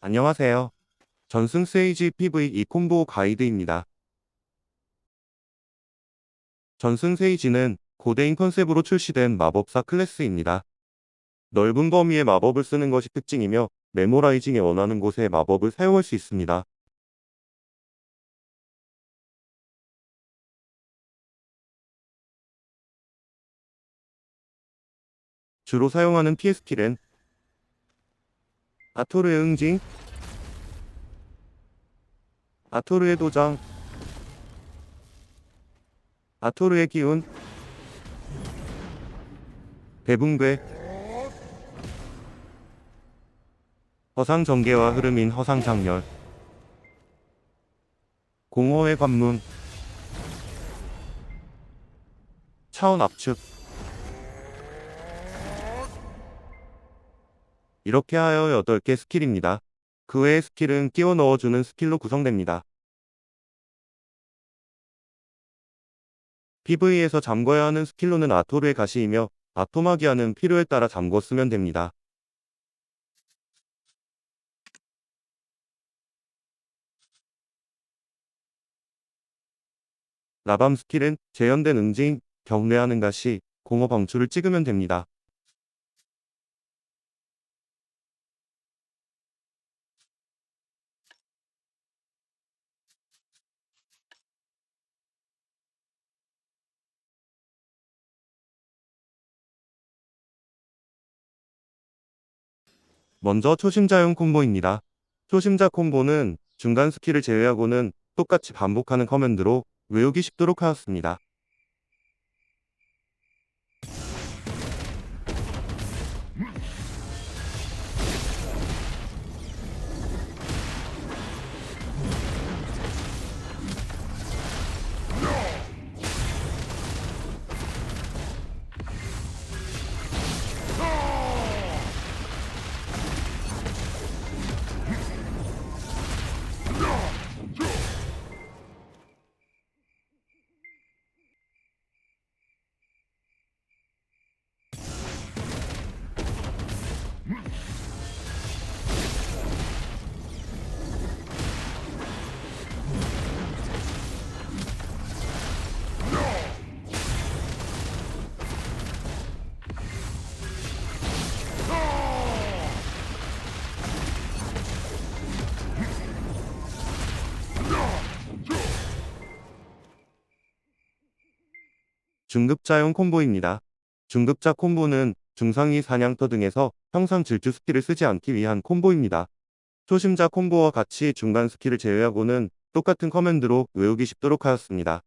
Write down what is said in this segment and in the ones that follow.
안녕하세요. 전승 세이지 PVE 콤보 가이드입니다. 전승 세이지는 고대인 컨셉으로 출시된 마법사 클래스입니다. 넓은 범위의 마법을 쓰는 것이 특징이며 메모라이징에 원하는 곳에 마법을 사용할 수 있습니다. 주로 사용하는 스킬은 아토르의 응징, 아토르의 도장, 아토르의 기운, 대붕괴, 허상 전개와 흐름인 허상 장렬, 공허의 관문, 차원 압축, 이렇게 하여 8개 스킬입니다. 그 외의 스킬은 끼워 넣어주는 스킬로 구성됩니다. PV에서 잠궈야 하는 스킬로는 아토르의 가시이며 아토마기아는 필요에 따라 잠궈 쓰면 됩니다. 라밤 스킬은 재현된 응징, 경례하는 가시, 공허 방출을 찍으면 됩니다. 먼저 초심자용 콤보입니다. 초심자 콤보는 중간 스킬을 제외하고는 똑같이 반복하는 커맨드로 외우기 쉽도록 하였습니다. 중급자용 콤보입니다. 중급자 콤보는 중상위 사냥터 등에서 평상 질주 스킬을 쓰지 않기 위한 콤보입니다. 초심자 콤보와 같이 중간 스킬을 제외하고는 똑같은 커맨드로 외우기 쉽도록 하였습니다.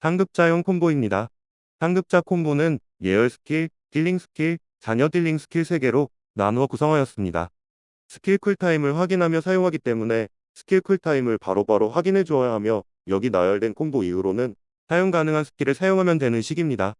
상급자용 콤보입니다. 상급자 콤보는 예열 스킬, 딜링 스킬, 자녀 딜링 스킬 3개로 나누어 구성하였습니다. 스킬 쿨타임을 확인하며 사용하기 때문에 스킬 쿨타임을 바로바로 확인해 주어야 하며 여기 나열된 콤보 이후로는 사용 가능한 스킬을 사용하면 되는 식입니다.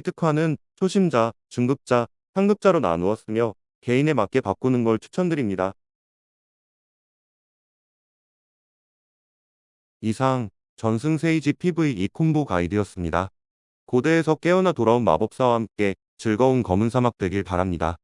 특화는 초심자, 중급자, 상급자로 나누었으며 개인에 맞게 바꾸는 걸 추천드립니다. 이상 전승 세이지 PVE 콤보 가이드였습니다. 고대에서 깨어나 돌아온 마법사와 함께 즐거운 검은 사막 되길 바랍니다.